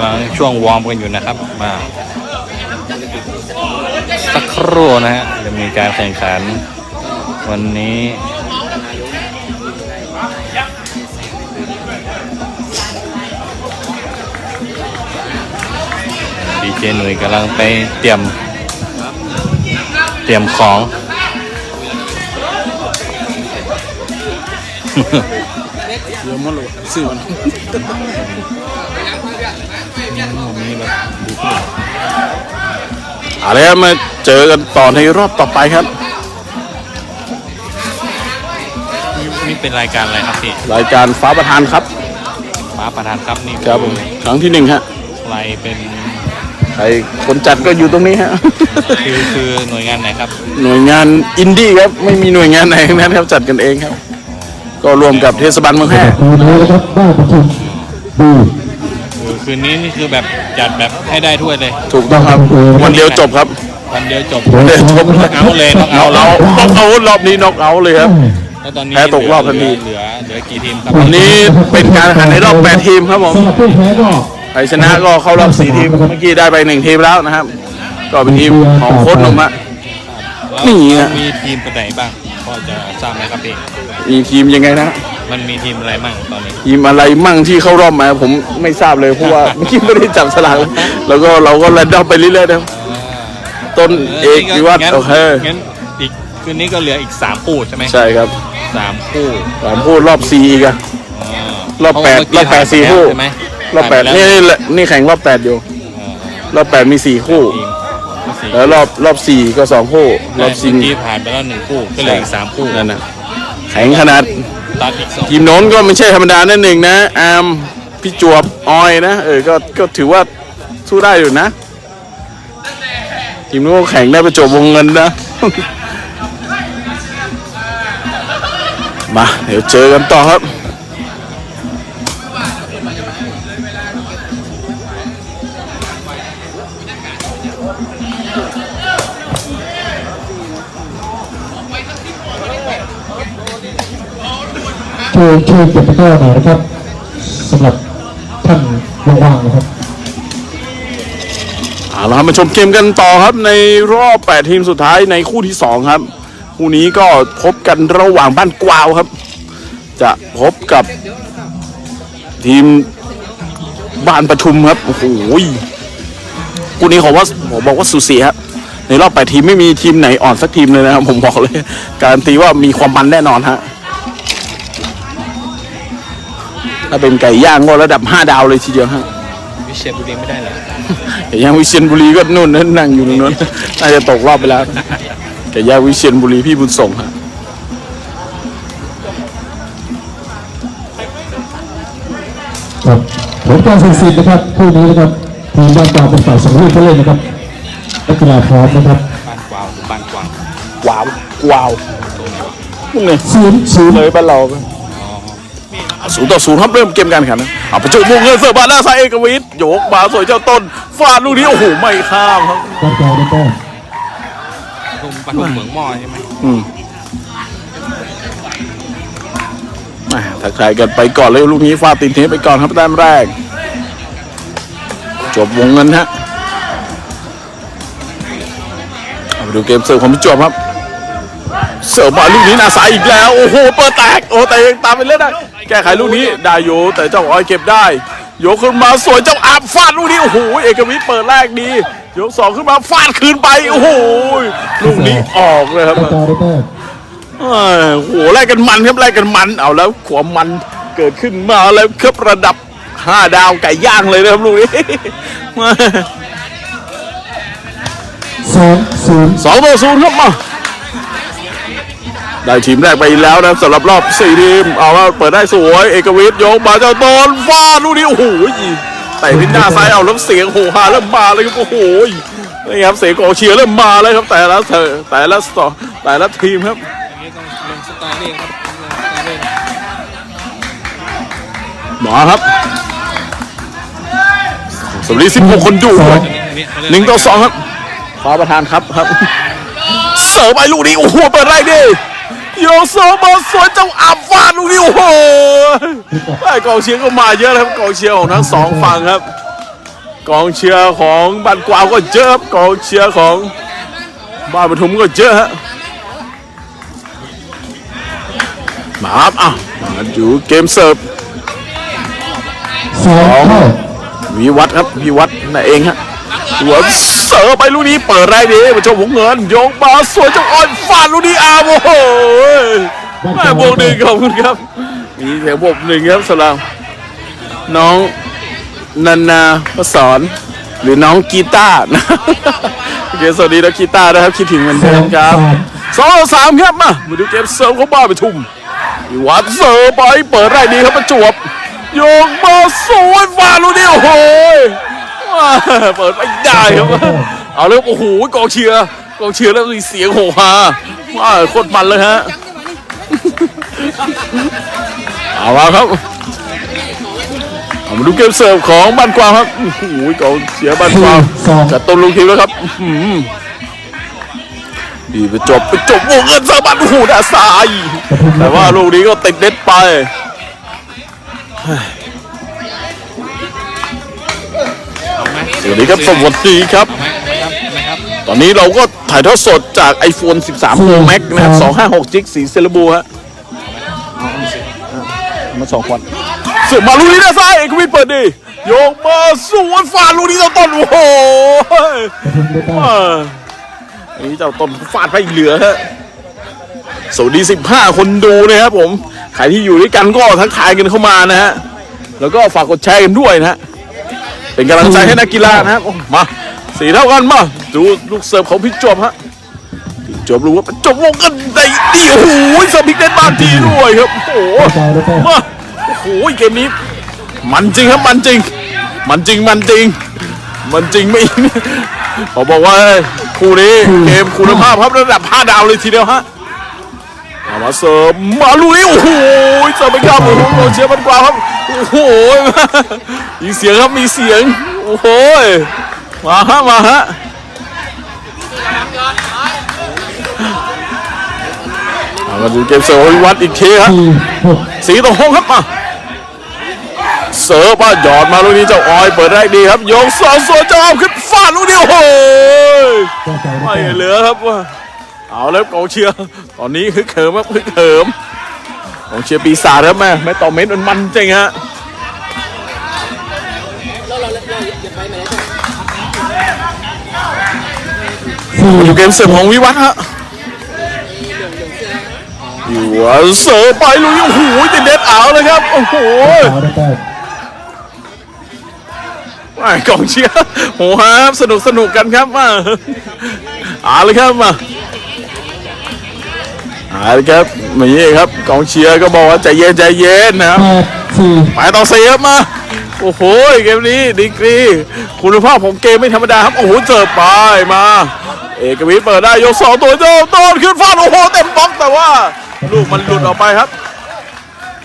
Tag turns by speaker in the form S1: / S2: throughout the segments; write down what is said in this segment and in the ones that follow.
S1: ำลังช่วงวอร์มกันอยู่นะครับ มาสักครู่นะฮะจะมีการแข่งขัน วันนี้ดีเจหนุ่ยกำลังไปเตรียม เตรียมของ
S2: เยอะมากเลยสื่อมัน เอาละครับมาเจอกันต่อในรอบต่อไปครับ
S1: นี่เป็นรายการอะไรครับพี่
S2: รายการฟ้าประธานครับ
S1: ฟ้าประธานครับนี่
S2: ครับผมครั้งที่หนึ่งฮะ
S1: ใครเป็น
S2: ใครคนจัดก็อยู่ตรงนี้ฮะ
S1: คือคือหน่วยงานไหนครับ
S2: หน่วยงานอินดี้ครับ ไม่มีหน่วยงานไหนทั้งนั้นครับจัดกันเองครับ ก็รวมกับเทศบาลเมืองแพร่
S3: คืนนี้นะครับได้ประชุมดี
S1: คือคืนนี้นี่คือแบบจัดแบบให้ได้ถ้วยเลย
S2: ถูกต้องครับวันเดียวจบครับ
S1: วันเดียวจบ
S2: วันเดียวจบ
S1: น็อกเอาท์เลยน็อก
S2: น็
S1: เอา
S2: อก
S1: ท์แล้
S2: เอา
S1: ว
S2: น็อกเอาท์รอบนี้น็อกเอาท์เลยครับ
S1: แล้วตอนนี้
S2: แพ้ตกรอบทันที
S1: เหลือเหลือกี่ทีมครับ
S2: วันนี้เป็นการแข่งขันในรอบแปดทีมครับผม
S3: สำหรับผู้แพ้ก็
S2: ใครชนะก็เข้ารอบสี่ทีม เมื่อกี้ได้ไปหนึ่งทีมแล้วนะครับ ก็เป็นทีมของโค้ชหนุ่มอะ
S1: แล้ว
S2: นี่ฮะ
S1: มีทีมคนไหนบ้างพอจะทราบไหมครับพี่
S2: มีทีมยังไงนะ
S1: มันมีทีมอะไรบ้างตอนนี้
S2: ทีมอะไรมั่งที่เข้ารอบมาผมไม่ทราบเลยเพราะว่าเมื่อกี้ไม่ได้จับสลากแล้วก็เราก็แรนดอมไปเรื่อยๆนะครับต้นเอกวิวัฒน์
S1: งั้น
S2: โอเค
S1: งั้นอีกคืนนี้ก็เหลืออีกสามคู่ใช่ไหม
S2: ใช่ครับ
S1: สามคู่
S2: สามคู่รอบสี่อีกอะรอบแปด
S1: เพาะว่าเมื่กี้
S2: รอบแปดสี่คู่
S1: ใช่ไหม
S2: รอบแปด
S1: ถ่ายไป
S2: นี่
S1: ล้ว
S2: นี่นี่แข่งรอบแปดอยู่
S1: เออ
S2: รอบแปดมีสี่คู่
S1: ทีมสี่
S2: แล้วรอบรอบสี่ก็สองคู่ รอบ
S1: เมื่
S2: ชิ
S1: องกี้ผ่านไปแล้วหนึ่งคู่ ก็เหลืออีกสามคู่
S2: นั่นนะแข่งขนาด
S1: ตัดอีกสอง
S2: ทีมโน้นก็ไม่ใช่ธรรมดาแน่หนึ่งนะอามพี่จวบออยนะ เออก็ก็ถือว่าสู้ได้อยู่นะ ทีมโน้นแข่งได้ประจบวงเงินนะ มา เดี๋ยวเจอกันต่อครับ
S3: ช่วยช่วยเก็บตะกร้าหน่อยนะครับสำหรับท่านว่างๆนะครับ
S2: เอาละครับมาชมเกมกันต่อครับในรอบ 8 ทีมสุดท้ายในคู่ที่ 2 ครับ คู่นี้ก็พบกันระหว่างบ้านกวาวครับ จะพบกับทีมบ้านปทุมครับโอ้โหคู่นี้ผมว่าผมบอกว่าสุสีครับในรอบ 8 ทีมไม่มีทีมไหนอ่อนสักทีมเลยนะครับผมบอกเลย การันตีว่ามีความมันแน่นอนฮะ ถ้าเป็นไก่ย่างก็ระดับ 5 ดาวเลยทีเดียวฮะ
S1: วิเชียรบุรีไม่ได้เหรอ
S2: แต่ย่างวิเชียรบุรีก็นู่นนั่นนั่งอยู่ตรงนู้นน่าจะตกรอบไปแล้วแต่ย่างวิเชียรบุรีพี่บุญส่งฮะ
S3: ครับผลการตัดสินนะครับคู่นี้นะครับทีมบ้านกลางเป็นฝ่ายส่งลูกผู้เล่นนะครับนักกีฬาพร้อมนะครับ
S1: บ้านกวางหรือบ้านกวาง
S2: ว้าวว้าวพวกนี้
S3: ศูนย์ศูนย์
S2: เลยบ้านเรา ศูนย์ต่อศูนย์ครับเริ่มเกมการแข่งขันนะเอาไปจุดมุกเงินเสิร์ฟมาหน้าซ้ายเอกวิทย์โยกมาสวยเจ้าต้นฟาดลูกนี้โอ้โหไม่ข้ามครับ
S3: บ้านกลางได้แต้ม
S1: ปทุมปทุมเหมืองหม้อใช่ไหม
S2: อืมแหม่ถ้าใครกันไปก่อนเลยลูกนี้ฟาดติดเทปไปก่อนครับแต้มแรก จบวงเงินฮะเอาไปดูเกมเสิร์ฟของพี่จวบครับ เสิร์ฟมาลูกนี้หนาสายอีกแล้ว โอ้โหเปิดแตกโอ้แต่ยังตามไปเล่นได้แก้ไขลูกนี้ได้อยู่แต่เจ้าออยเก็บได้ยกขึ้นมาสวยเจ้าอาบฟาดลูกนี้โอ้โหเอกวิทย์เปิดแรกดียกสองขึ้นมาฟาดคืนไปโอ้โหลูกนี้ออกเลยครับ
S3: บ้านกลางได้แต้ม
S2: เอ้ยโอ้โหแลกกันมันครับแลกกันมันเอาแล้วความมันเกิดขึ้นมาแล้วครับระดับห้าดาวไก่ย่างเลยนะครับลูกนี้มา
S3: สองศูนย์
S2: สองต่อศูนย์ครับมา ได้ทีมแรกไปแล้วนะสำหรับรอบสี่ทีม เอาว่าเปิดได้สวย เอกวิทย์ยกมาเจ้าตนฟาดลูกนี้โอ้โหแต่ที่หน้าซ้ายเอาแล้วเสียงโหฮาเริ่มมาเลยครับโอ้โหนี่ครับเสียงกองเชียร์เริ่มมาเลยครับแต่ละเธอแต่ละสตอแต่ละทีมครับ
S1: อันนี้ต้องลงสตอรี่ครับลงสตอรี่
S2: หมอครับสวัสดีสิบหกคนดูครับ
S1: อันนี้เขาเรียก
S2: หนึ่งต่อสองครับขอประธานครับครับ เสิร์ฟไปลูกนี้โอ้โหเปิดแรกดิ โยกเสิร์ฟมาสวยเจ้าอับฟาดลูกนี้โอ้โหไอ้กองเชียร์ก็มาเยอะนะครับกองเชียร์ของทั้งสองฝั่งครับ กองเชียร์ของบ้านกวาวก็เยอะครับกองเชียร์ของบ้านปทุมก็เยอะฮะมาครับอะมาดูเกมเสิร์ฟ
S3: สองเท่า
S2: วิวัฒน์ครับวิวัฒน์นั่นเองฮะหัว เสิร์ฟไปลูกนี้เปิดแรกดีมาชมวงเงินโยงมาสวยจังอ่อนฟาดลูกนี้อาโมโหแม่บวกหนึ่งขอบคุณครับ มีเสียงบวกหนึ่งครับสำหรับน้องนันนาพสอนหรือน้องกีตาร์นะโอเคสวัสดีน้องกีตาร์นะครับคิดถึงเหมือนเดิมครับสองต่อสามครับมามาดูเกมเสิร์ฟของบ้านไปทุ่มวิวัฒน์เสิร์ฟไปเปิดแรกดีครับประจวบโยงมาสวยฟาดลูกนี้โอ้โหว้า เปิดไม่ได้ครับเอาเลยโอ้โหกองเชียร์กองเชียร์แล้วมีเสียงโหฮาว้าโคตรมันเลยฮะเอาละครับเอามาดูเกมเสิร์ฟของบ้านกวางครับโอ้โหกองเชียร์บ้านกวาง
S3: สอง
S2: จัดต้นลงทีมแล้วครับอื้อหือดีไปจบไปจบวงเงินเสิร์ฟบ้านโอ้โหด้านซ้ายแต่ว่าลูกนี้ก็ติดเน็ตไป สวัสดีครับ สวัสดีครับ ตอนนี้เราก็ถ่ายทอดสดจาก iPhone 13 Pro Max นะครับ 256จิกสีเซเลบูฮะมาสองคนเสือมาลูกนี้ด้านซ้ายเอกวิทย์เปิดดี โยงมาสวนฟาดลูกนี้เจ้าต้น โอ้โห
S3: ปทุมได้แต้ม
S2: อ่าอันนี้เจ้าต้นฟาดไปเหลือฮะสวัสดี 15 คนดูนะครับผม ใครที่อยู่ด้วยกันก็ทักทายกันเข้ามานะฮะ แล้วก็ฝากกดแชร์กันด้วยนะฮะ เป็นกำลังใจให้นักกีฬานะครับมาสี่เท่ากันมาดูลูกเสิร์ฟของพี่จวบฮะพี่จวบรู้ว่าจวบวงกันได้ดีโอ้โหเสิร์ฟพลิกเน็ตบางทีด้วยครับโอ้โห
S3: เบาได้แต้มา
S2: โอ้โหเกมนี้ มันจริงครับมันจริง มันจริงมันจริง มันจริงไม่ขอบอกว่าคู่นี้เกมคุณภาพครับระดับ 5 ดาวเลยทีเดียวฮะ เอามาเสิร์ฟมาลุยโอ้โหเสิร์ฟไปครับโอ้โหโรเชียร์มันกว่าครับโอ้โหมีเสียงครับมีเสียงโอ้โหมาฮะมาฮะเอามาดูเกมเสิร์ฟวิวัฒน์อีกทีครับ
S3: สี
S2: ตรงห้องครับมาเสิร์ฟมาหยอดมาลูกนี้เจ้าออยเปิดได้ดีครับโยงสองส่วนเจ้าเอาขึ้นฟาดลูกนี้โอ้โห
S3: ไม่
S2: เหลือครับว่า เอาแล้วกองเชียร์ตอนนี้คือเขิมครับคือเขิมกองเชียร์ปีศาจครับแม่แม่ต่อเม็ดมันมันจริงฮะมา
S3: สี่
S2: เกมเสร์ฟของวิวัฒน์ฮะอยู่ว่าเสิร์ฟไปลูกนี้โอ้โหติดเด็ดเอาเลยครับโอ้โห
S3: ไอ้
S2: กองเชียร์โหครับสนุกสนุกกันครับมาเอาเลยครับมา เอาเลยครับมาเย่ครับกองเชียร์ก็บอกว่าใจเย็นใจเย็นนะครับ
S3: แปดสี่
S2: ไปต่อเสียบมา โอ้โหเกมนี้ดีกรี คุณภาพของเกมไม่ธรรมดาครับ โอ้โหเจอไปมา เอกวิทย์เปิดได้ยกสองตัวเจ้าต้นขึ้นฟาดโอ้โหเต็มบล็อกแต่ว่า ลูกมันหลุดออกไปครับ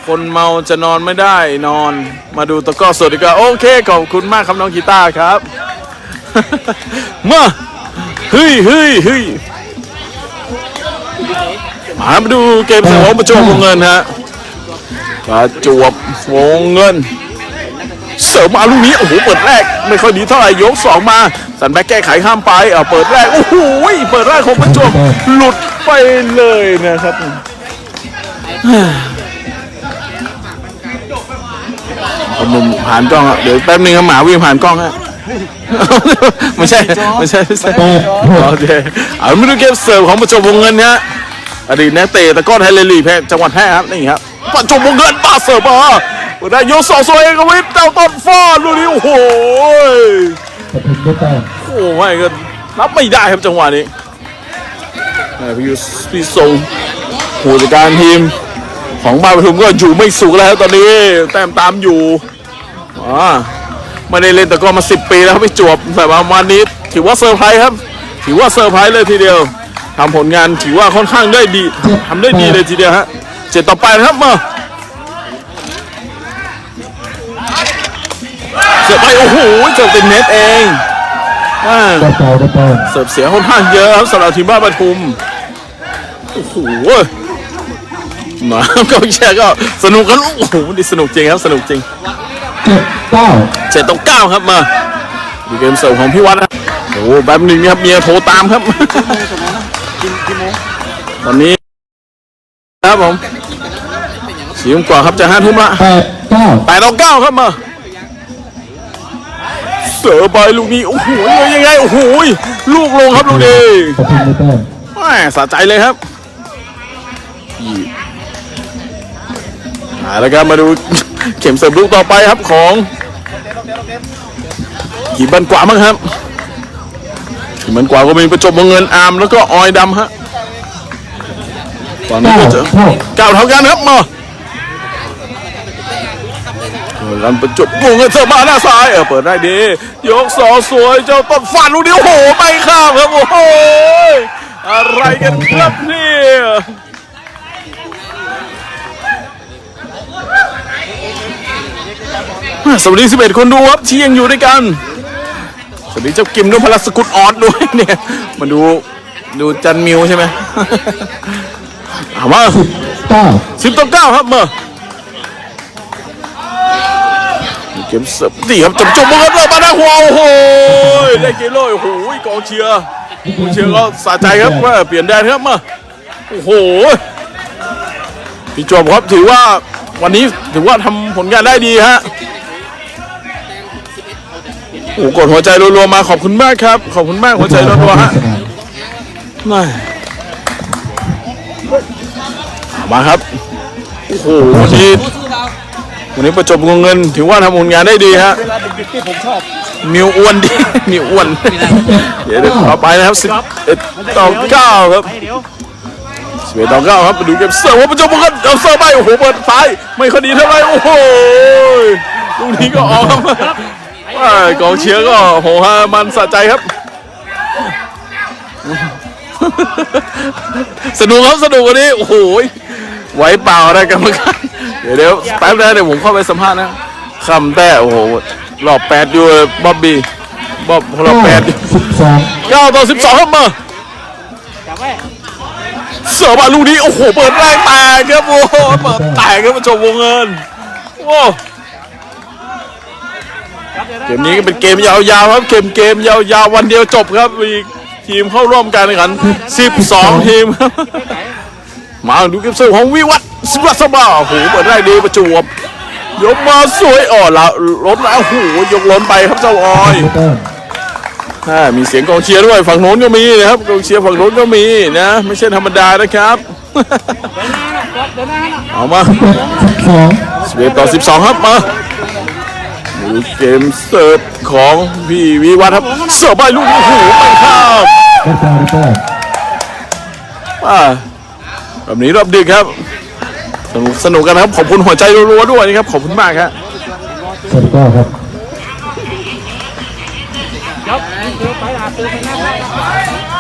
S2: คนเมาจะนอนไม่ได้นอนมาดูตะกร้อสดดีกว่าโอเคขอบคุณมากครับน้องกีตาร์ครับ มาเฮ้ยเฮ้ยเฮ้ย มามาดูเกมเสมอประจวบวงเงินฮะประจวบวงเงิน เสริมมาลูกนี้โอ้โหเปิดแรก ไม่ค่อยดีเท่าไหร่ยกสองมาสันแบ็กแก้ไขข้ามไปเอาเปิดแรกโอ้โหเปิดแรกของประจวบหลุดไปเลยนะครับเอามุมผ่านกล้องอะเดี๋ยวแป๊บนึงครับหมาวิ่งผ่านกล้องฮะไม่ใช่ไม่ใช่ไม่ใช่
S3: แปดหก
S2: โอเคเอามาดูเกมเสิร์ฟของประจวบวงเงินฮะ อดีตนักเตะตะก้อนไทยเลลีแพร่จังหวัดแพร่ครับนี่ครับประจวบวงเงินมาเสิร์ฟมาได้ยกสองโซเองกวิทเจ้าต้นฟ้าลูกนี้โอ้โห
S3: ปทุมได้แต้
S2: โอ้ไม่ก็รับไม่ได้ครับจังหวะนี้แม่พี่ยุพี่ทรงผู้จัดการทีมของบ้านปทุมก็อยู่ไม่สุขแล้วตอนนี้แต้มตามอยู่อ่าไม่ได้เล่นแต่ก็มาสิบปีแล้วไม่จวบแต่ว่าวันนี้ถือว่าเซอร์ไพรส์ครับ ถือว่าเซอร์ไพรส์เลยทีเดียว ทำผลงานถือว่าค่อนข้างได้ดีทำได้ดีเลยทีเดียวฮะเจ็ดต่อไปนะครับมาเสียบไปโอ้โหเจอเป็นเน็ตเองอ่า
S3: แก้วเก่าได้แต้ม
S2: เสิร์ฟเสียค่อนข้างเยอะครับสำหรับทีมบ้านปทุมโอ้โหหมาก็แช่ก็สนุกกันโอ้โหนี่สนุกจริงครับสนุกจริง
S3: เจ็ดเก้า
S2: เจ็ดต่อเก้าครับมาดูเกมเสิร์ฟของพี่วัดนะโอ้โหแป๊บหนึงนะครับเมียโทรตามครับ ตอนนี้ครับผมสี่ทุ่มกว่าครับจะห้าทุ่มละ
S3: แปดเก้า
S2: แปดต่อเก้าครับมาเสือร์ฟไปลูกนี้โอ้โหยังไงโอ้โหลูกลงครับลูกนี้
S3: ปทุมได้แต้ม
S2: แม่สะใจเลยครับอีกมาแล้วครับมาดูเข็มเสิร์ฟลูกต่อไปครับของขีบันกว่ามั้งครับ ขีบันกว่าก็มีประจบวงเงินอาร์มแล้วก็ออยดำฮะตอนนี้
S3: เก้า
S2: ก็จะ
S3: เท่า
S2: เก้าเท่ากันครับมารันประจบวงเงินเสิร์ฟมาหน้าซ้ายเออเปิดได้ดียกสอสวยเจ้าต้นฟันลูกนี้โอ้โหไม่ข้ามครับโอ้โหอะไรกันครับเนี่ยสวัสดี11คนดูครับที่ยังอยู่ด้วยกัน สวัสดีเจ้ากิมด้วยพลสกุลออสด้วยเนี่ยมาดูดูจันมิวใช่ไหมเอามา
S3: เก้า
S2: สิบต่อเก้าครับมาเกมเสิร์ฟดีครับจบจบมือครับมาหน้าหัวโอ้โหได้เกมเลยโอ้โหกองเชียร์กองเชียร์ก็สะใจครับว่าเปลี่ยนแดนครับมาโอ้โหพี่จวบครับถือว่าวันนี้ถือว่าทำผลงานได้ดีฮะ โอ้โหกดหัวใจรัวๆมาขอบคุณมากครับ ขอบคุณมากหัวใจรัวๆฮะมามาครับโอ้โหวันนี้วันนี้ประจบวงเงิน ถือว่าทำผลงานได้ดีฮะมิวอ้วนดีมิวอ้วนเดี๋ยวเดี๋ยวต่อไปนะครับสิบเอ็ดต่อเก้าครับสิบเอ็ดต่อเก้าครับมาดูเกมเสิร์ฟว่าประจบวงเงินเอาเสิร์ฟไปโอ้โหเปิดซ้ายไม่ค่อยดีเท่าไหร่โอ้โหลูกนี้ก็ออกครับว่า กองเชียร์ก็โอ้โหฮะมันสะใจครับ สนุกครับสนุกวันนี้โอ้โหไหวเปล่านะกรรมการเดี๋ยวเดี๋ยวแป๊บนะเดี๋ยวผมเข้าไปสัมภาษณ์นะคำแต่โอ้โหรอบแปดอยู่เลยบ๊อบบี้บ๊อบรอบแปดอยู่
S3: สิบสอง
S2: เก้าต่อสิบสองครับมาเสือมาลูกนี้โอ้โหเปิดแรงแตกครับโอ้โหเปิดแตกครับมาชมวงเงินโอ้ เกมนี้ก็เป็นเกมยาวๆครับเกมเกมยาวๆวันเดียวจบครับมีทีมเข้าร่วมการแข่งขัน 12 ทีมครับมาดูเกมเสิร์ฟของวิวัฒน์สวัสดิ์สบาโอ้โหเปิดได้ดีประจวบยกมาสวยอ่อละล้นแล้วโอ้โหยกล้นไปครับเจ้าออย
S3: ได้แต้ม
S2: อ่ามีเสียงกองเชียร์ด้วยฝั่งโน้นก็มีนะครับกองเชียร์ฝั่งโน้นก็มีนะ ไม่ใช่ธรรมดานะครับเอามา
S3: สิบสอง
S2: 11ต่อ 12 ครับมาดู เกมเสิร์ฟของพี่วิวัฒน์ครับเสิร์ฟไปลูกโอ้โหไม่ข้าม
S3: ได้แต้มได้แต้ม
S2: อ่าแบบนี้รอบดึกครับ สนุกสนุกกันนะครับ ขอบคุณหัวใจรัวๆด้วยนะครับ ขอบคุณมากครับ
S3: สวัสดีครับ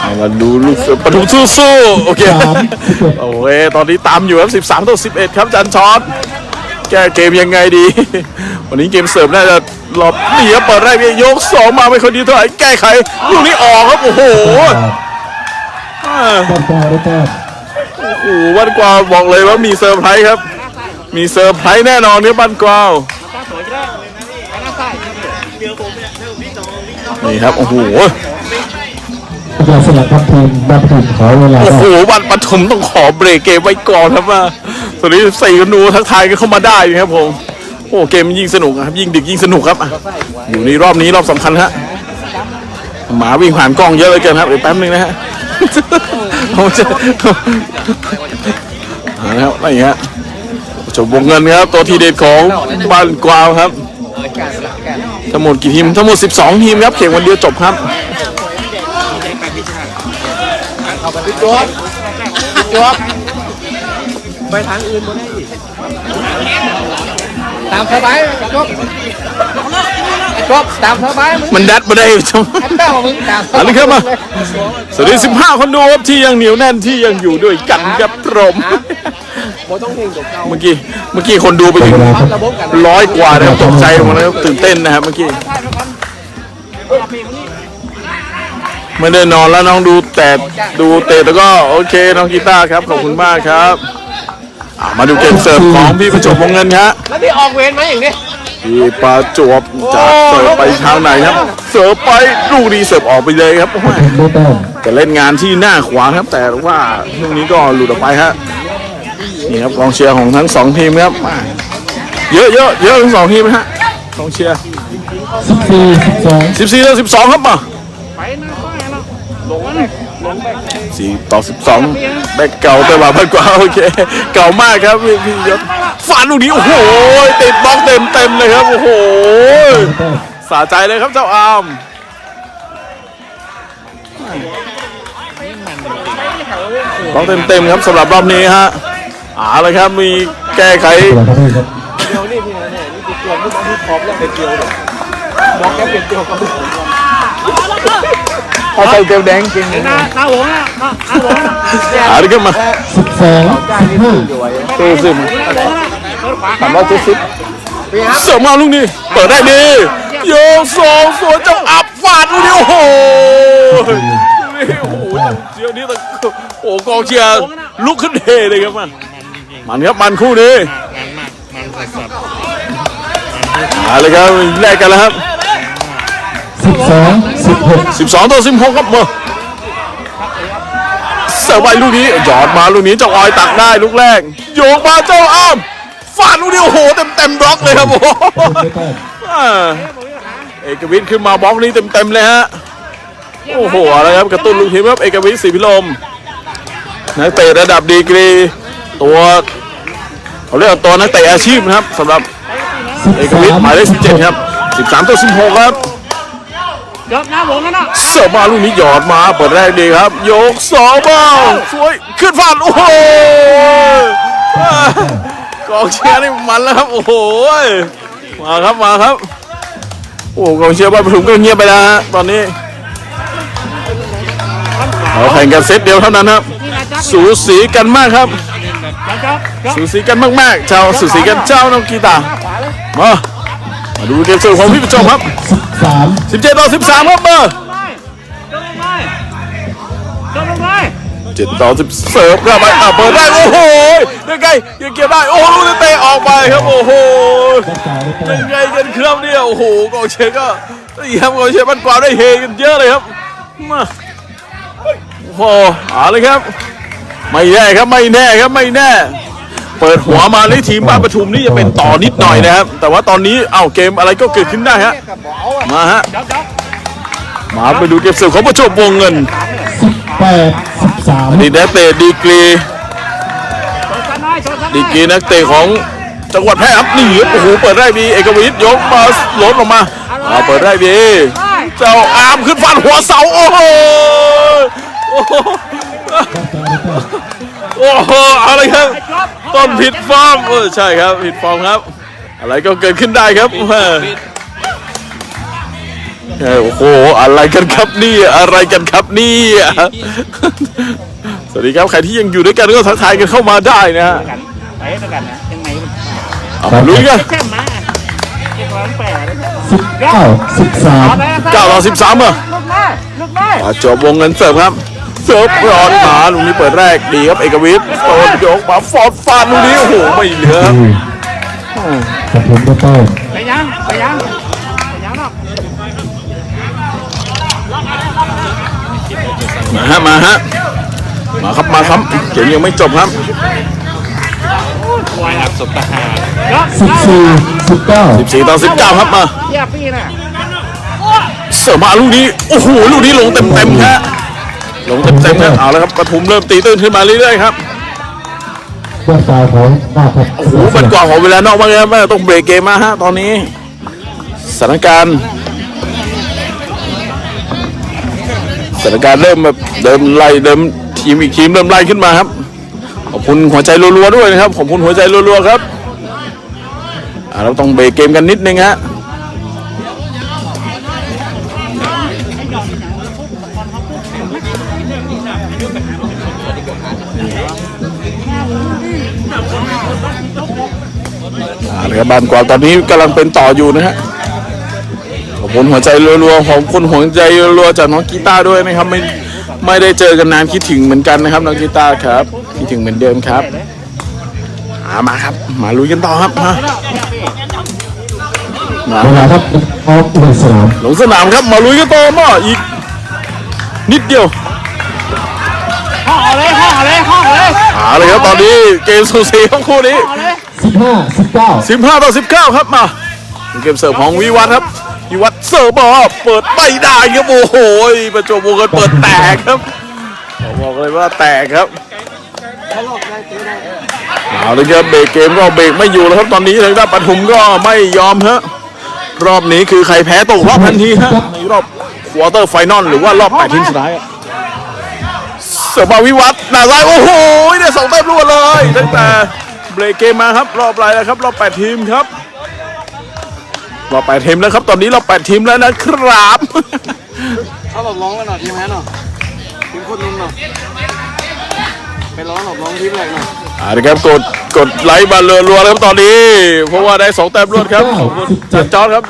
S2: เอามาดูลูกเสือปทุมสู้ๆโอเค
S3: สามสิบเอ็ด
S2: โอเคตอนนี้ตามอยู่ครับ 13ต่อ11 ครับจันช็อตแก้เกมยังไงดี วันนี้เกมเสิร์ฟน่าจะ หลบหนีครับเปิดแรกนี่ยกสองมาไม่ค่อยดีเท่าไหร่แก้ไขลูกนี้ออกครับโอ้โหอ่า
S3: ได้แต้มได้แต้ม
S2: โอ้โหวันกวาวบอกเลยว่ามีเซอร์ไพรส์ครับ มีเซอร์ไพรส์แน่นอนครับบ้านกวาวนี่ครับโอ้โห
S3: อาจารย์สลับครับทีมบ้านปทุมขอเวลา
S2: โอ้โห
S3: ได้
S2: วันปฐมต้องขอเบรกเกมไว้ก่อนครับว่าตอนนี้สี่กันดูทักทายกันเข้ามาได้ครับผม โอ้เกมยิ่งสนุกครับ ยิ่งดึกยิ่งสนุกครับอยู่ในรอบนี้รอบสำคัญฮะหมาวิ่งผ่านกล้องเยอะเลยเกินครับเดี๋ยวแป๊บนึงนะฮะผมจะเอาละครับอะไรเงี้ยจบวงเงินครับ ตัวทีเด็ดของบ้านกวาวครับ ทั้งหมดกี่ทีม ทั้งหมด 12 ทีมครับแข่งวันเดียวจบครับ
S4: ไปทางอื่นหมดเลย ตามสบายจบจบตามสบายมึง
S2: มันดัดมาได้จัง
S4: แป้งของมึงตาม
S2: อันนี้ครับมาสวัสดี15คนดูครับที่ยังเหนียวแน่นที่ยังอยู่ด้วยกันครับผม
S4: โมต้องเพลงจบเก่า
S2: เมื่อกี้เมื่อกี้คนดูไปถึง
S3: เวลาครับ
S4: ระบบกัน
S2: ร้อยกว่านะครับตกใจหมดนะครับตื่นเต้นนะครับเมื่อกี้ไม่ได้นอนแล้วน้องดูแต่ดูเตะแล้วก็โอเคน้องกีตาร์ครับขอบคุณมากครับ มาดูเกมเสิร์ฟของพี่ประจวบวงเงินครับ
S4: แล้วที่ออกเวรไหมอย่างนี้
S2: พี่ประจวบจะเสิร์ฟไปทางไหนครับ เสิร์ฟไปลูกดีเสิร์ฟออกไปเลยครับจะเล่นงานที่หน้าขวาครับ แต่ว่าลูกนี้ก็หลุดออกไปฮะนี่ครับกองเชียร์ของทั้งสองทีมครับเยอะเยอะเยอะทั้งสองทีมฮะกองเชียร์
S3: สิบสี่สิบสอง
S2: สิบสี่แล้วสิบสองครับป่ะ 14 ต่อ 12 ได้เก่าแต่ว่ามากกว่าโอเค เก่ามากครับพี่ยศฝาดลูกนี้โอ้โหติดบล็อกเต็มเต็มเลยครับ โอ้โหสาใจเลยครับเจ้าอามบล็อกเต็มเต็มครับสำหรับรอบนี้ฮะอ่าเลยครับมีแก้ไข
S4: เดี๋ยวนี่พี่นะเนี่ยนี่ติดตัวไม่ต้องที่พร้อมแล้วเปลี่ยนเกียวเลยบล็อกแค่เปลี่ยนเกียวก็ไม่ ก
S2: พอใส่เตียวแดงจริง
S4: หน้าหน้าหัวหน้าหน้าหัวหน้า
S2: หาดิครับมา
S3: สิบสองสิบห้า
S2: ตู้ซึมสามร้อยเจ็ดสิบเสริมมาลูกนี้เปิดได้ดีโยกสองสวนเจ้าอับฟาดลูกนี้โอ้โหลูกนี้โอ้โหเดี๋ยวนี้ตะโอ้โหกองเชียร์ลุกขึ้นเทเลยครับมันมันครับมันคู่นี้เอาเลยครับแลกกันแล้วครับ
S3: สิบสองสิบหก
S2: 12 ต่อ 16 ครับมาเสิร์ฟไปลูกนี้หยอดมาลูกนี้เจ้าออยตักได้ลูกแรกโยกมาเจ้าอ้ามฟาดลูกนี้โอ้โหเต็มเต็มๆบล็อกเลยครับโอ้โห
S3: ได้แต้ม
S2: อ่าเอกวิทย์ขึ้นมาบล็อกนี้เต็มเต็มๆเลยฮะโอ้โหอะไรครับกระตุ้นลูกทีมครับเอกวิทย์ศรีพิลมนักเตะระดับดีกรี ตัวเขาเรียกว่าตัวนักเตะอาชีพนะครับสำหรับ
S3: สิบ
S2: เอก
S3: สา
S2: วิทย์หมายเลข17 ครับ 13 ต่อ 16 ครับ
S4: ยกหน้าหัวกันนะ
S2: เสิร์ฟมาลูกนี้หยอดมาเปิดแรกดีครับ ยกสองบ้างสวยขึ้นฟาดโอ้โหอ่ากองเชียร์นี่มันแล้วครับโอ้โหมาครับมาครับ โอ้กองเชียร์บ้านปทุมก็เงียบไปแล้วฮะตอนนี้เราแข่งกันเซตเดียวเท่านั้นครับ สูสีกันมากครับ
S4: จ๊อบจ๊อบ
S2: สูสีกันมากๆเจ้าสูสีกันเจ้าน้องกีตาร์มามาดูเกมสุดของพี่ประจงครับ
S3: สิบสาม
S2: 17ต่อ13ครับมา
S4: จบลงไปจบลงไป
S2: เจ็ดต่อสิบเสิร์ฟเข้าไปอะเปิดได้โอ้โหยังไงยังเก็บได้โอ้โหลูกนี้เตะออกไปครับโอ้โห
S3: ได้จ่ายได้แต้ม
S2: ยังไงกันครับเนี่ยโอ้โหกองเชียร์ก็เยี่ยมกองเชียร์บ้านกวาวได้เฮกันเยอะเลยครับมาโอ้โหเอาเลยครับ ไม่แน่ครับไม่แน่ครับไม่แน่ เปิดหัวมาในทีมบ้านปทุมนี่จะเป็นต่อนิดหน่อยนะครับ แต่ว่าตอนนี้เอ้าเกมอะไรก็เกิดขึ้นได้ฮะมาฮะ
S4: จ๊อบจ๊อบ
S2: มาไปดูเกมเสิร์ฟของประจวบวงเงิน
S3: สิบแปดสิบสาม
S2: นี่นักเตะดีกรี
S4: โชว์กันหน่อยโชว์กันหน่
S2: ดี
S4: อย
S2: กรีนักเตะของจังหวัดแพร่ครับนี่ครับโอ้โหเปิดได้ดีเอกวิทย์ยกมาล้นออกมาอ่าเปิดได้ดีเจ้าอามขึ้นฟันหัวเสาโอ้โห โอ้โห
S3: ได้จ่ายได้แต้ม
S2: โอ้โหอะไรครับ ต้นผิดฟอร์มเออใช่ครับผิดฟอร์มครับ อะไรก็เกิดขึ้นได้ครับแม่เออโอ้โหอะไรกันครับนี่อะไรกันครับนี่สวัสดีครับใครที่ยังอยู่ด้วยกันก็ทักทายกันเข้ามาได้นะฮะ
S4: กันไปด้วยกันนะยังไงมัน
S2: เอามาลุยกัน
S4: แค่มาเก็บร้อนแปดเลย
S3: สิบเก้าสิบสาม
S2: เก้าต่อสิบสามอะ
S4: ลุกได้ลุกได้
S2: อะจบวงเงินเสิร์ฟครับ เสิร์ฟร้อนมาลูกนี้เปิดแรกดีครับเอกวิทย์โดนยกมาฟอดฟาดลูกนี้โอ้โหไม่เหลือครับ
S3: กับผมได้แต้ม
S4: ไปยังไปยังไปยังเนาะ
S2: มาฮะมาฮะมาครับมาครับเกมยังไม่จบครับ
S4: วายอับสบตาหา
S3: สิบสี่สิบเก้า
S2: 14ต่อ19ครับมา
S4: เยี่ยปีน่ะ
S2: เสิร์ฟมาลูกนี้โอ้โหลูกนี้ลงเต็มเต็มๆฮะ ลงเต็มๆครับเอาแล้วครับปทุมเริ่มตีตื้นขึ้นมาเรื่อยๆครับ
S3: ยอดกาวของหน้าครับ
S2: โอ้โหมันกว่าของเวลานอกมากเลยครับแม่ต้องเบรกเกมมาฮะตอนนี้สถานการณ์สถานการณ์เริ่มแบบเดิมไล่เดิมทีมอีกทีมเริ่มไล่ขึ้นมาครับ ขอบคุณหัวใจรัวๆด้วยนะครับขอบคุณหัวใจรัวๆครับเราต้องเบรกเกมกันนิดนึงฮะ บบ้านกวางตอนนี้กำลังเป็นต่ออยู่นะฮะขอบคุณหัวใจรัวๆขอบคุณหัวใจรัวๆจากน้องกีตาร์ด้วยนะครับไม่ไม่ได้เจอกันนานคิดถึงเหมือนกันนะครับน้องกีตาร์ครับคิดถึงเหมือนเดิมครับอามาครับ มาลุยกันต่อครับมา
S3: เวลาครับออกเลยสนาม
S2: ลงสนามครับมาลุยกันต่อมาอีก นิดเดียว
S4: ห่อเลยห่อเลยห่อเลย
S2: หาเลยครับตอนนี้เกมสูสีของคู่นี้
S3: สิบห้าสิบเก้า
S2: 15 ต่อ 19 ครับมาเกมเสิร์ฟของวิวัฒน์ครับวิวัฒน์เสิร์ฟบอลเปิดไม่ได้ครับโอ้โหประจวบวงกันเปิดแตกครับบอกเลยว่าแตกครับเอาเลยครับเบรกเกมก็เบรกไม่อยู่แล้วครับตอนนี้ทางด้านปทุมก็ไม่ยอมฮะรอบนี้คือใครแพ้ตกรอบทันทีฮะในรอบควอเตอร์ไฟนอลหรือว่ารอบแปดทีมสุดท้ายอะเสิร์ฟมาวิวัฒน์หน้าซ้ายโอ้โหได้สองแต้มรวดเลยตั้งแต่ เบรกเกมมาครับรอบอะไรแล้วครับรอบแปดทีมครับรอบแปดทีมแล้วครับ ตอนนี้เราแปดทีมแล้วนะครับ
S4: เขาหลบร้องกันหน่อยทีมแพ้หน่อยทีมโคตรนุ่มหน่อยไปร้องหลบร้องทีมแรกหน่อย
S2: อ่านะครับกดกดไลค์มารัวๆเลยครับตอนนี้ เพราะว่าได้สองแต้มรวดครับขอบคุณจัดจอร์ดครับ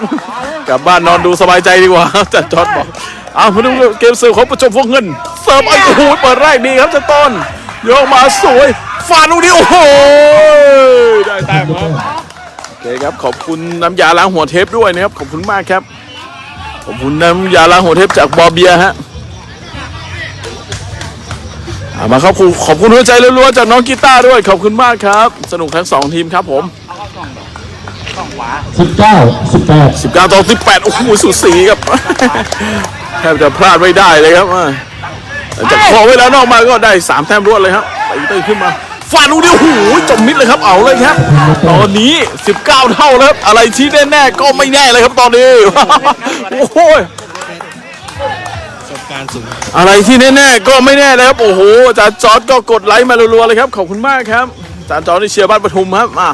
S2: กลับบ้านนอนดูสบายใจดีกว่าจัดจอร์ดบอกเอามาดูเกมเสิร์ฟของประจวบวงเงิน เสิร์ฟไอ้โอ้โหเปิดแรกดีครับจัดต้นโยกมาสวย ฟาดลูกนี้โอ้โหได้แต้มครับโอเคครับขอบคุณน้ำยาล้างหัวเทปด้วยนะครับขอบคุณมากครับ ขอบคุณน้ำยาล้างหัวเทปจากบอเบียฮะอ่ามาครับครูขอบคุณหัวใจรัวๆจากน้องกีตาร์ด้วยขอบคุณมากครับ สนุกทั้งสองทีมครับผม
S3: สิบเก้าสิบแปด
S2: 19ต่อ18โอ้โหสุดสีครับแทบจะพลาดไม่ได้เลยครับอ่าแต่จากขอไว้แล้วนอกมาก็ได้3แต้มรวดเลยครับไปเต้ยขึ้นมา ฟาดลูกเดียวโอ้โหจมมิดเลยครับเอาเลยครับ ตอนนี้ 19 เท่าแล้วครับอะไรที่แน่ๆก็ไม่แน่เลยครับตอนนี้โอ้โหอะไรที่แน่ๆก็ไม่แน่เลยครับโอ้โหอาจารย์จอร์ดก็กดไลค์มารัวๆเลยครับขอบคุณมากครับอาจารย์จอร์ดที่เชียร์บ้านปทุมครับมา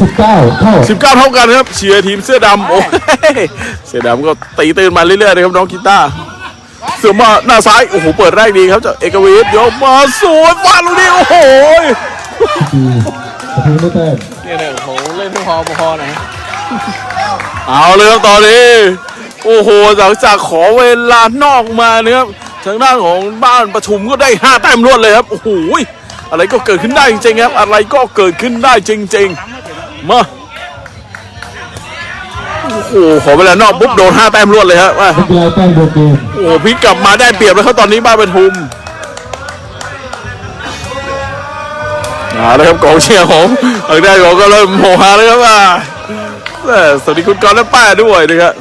S3: สิบเก้าเท่า
S2: 19 เท่ากันครับ เชียร์ทีมเสื้อดำโอ้ยเสื้อดำก็ตีตื่นมาเรื่อยๆเลยครับน้องกีตาร์ เสือมาหน้าซ้าย โอ้โห เปิดแรกดีครับจากเอกวีทยกมาสวยฟาดลูกนี้โอ้โห
S3: ดีประตูไม่แต้ม
S4: เนี่ยเนี่ยโหเล่นไม่พอพอหน่อย
S2: เอาเลยครับตอนนี้ โอ้โหหลังจากขอเวลานอกมานะครับทางด้านของบ้านประชุมก็ได้5แต้มรวดเลยครับโอ้โหอะไรก็เกิดขึ้นได้จริงๆครับ อะไรก็เกิดขึ้นได้จริง ๆ มา โอ้โหขอเวลานอกปุ๊บโดน5แต้มรวดเลยครับว่า
S3: นักกีฬาแต้มโดนเกม
S2: โอ้โหพลิกกลับมาได้เปรียบแล้วครับตอนนี้บ้านปทุมเอาเลยครับกองเชียร์ของทางด้านของก็เริ่มโมฮาเลยครับว่าแม่สวัสดีคุณกรณ์และป้าด้วยนะครับ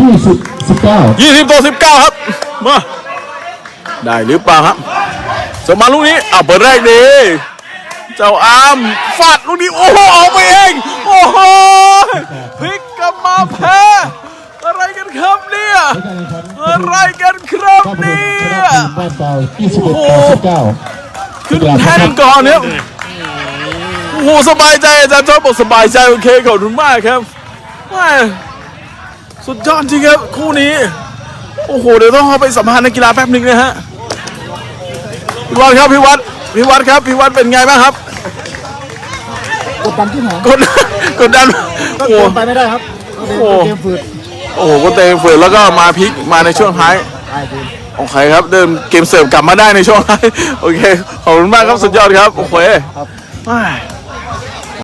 S3: ยี่สิบสิบเก้า
S2: ยี่สิบต่อสิบเก้าครับมาได้หรือเปล่าครับสมมาลูกนี้อะเปิดแรกดีเจ้าอามฟาดลูกนี้โอ้โหออกไปเอง
S3: บ้านเปล่ายี่สิบเอ็ดต่อสิบเก้า
S2: ขึ้นแท่นก่อนเนี่ยโอ้โหสบายใจอาจารย์ชอบบอกสบายใจโอเคขอบคุณมากครับแม่สุดยอดจริงครับคู่นี้ โอ้โหเดี๋ยวต้องเอาไปสัมภาษณ์นักกีฬาแป๊บหนึ่งนะฮะพี่วัดครับพี่วัดพี่วัดครับพี่วัดเป็นไงบ้างครับ
S5: กดดันที่ไหน
S2: กดกดดันโอ้โห
S5: ไปไม่ได้ครับ
S2: โอ้โห
S5: เกมฝืด
S2: โอ้โหก็เตะฝืนแล้วก็มาพลิกมาในช่วงท้าย
S5: ใช่ทีม
S2: โอเคครับเดินเกมเสิร์ฟกลับมาได้ในช่วงท้ายโอเคขอบคุณมากครับสุดยอดครับโอเค
S5: ครับ
S2: แม่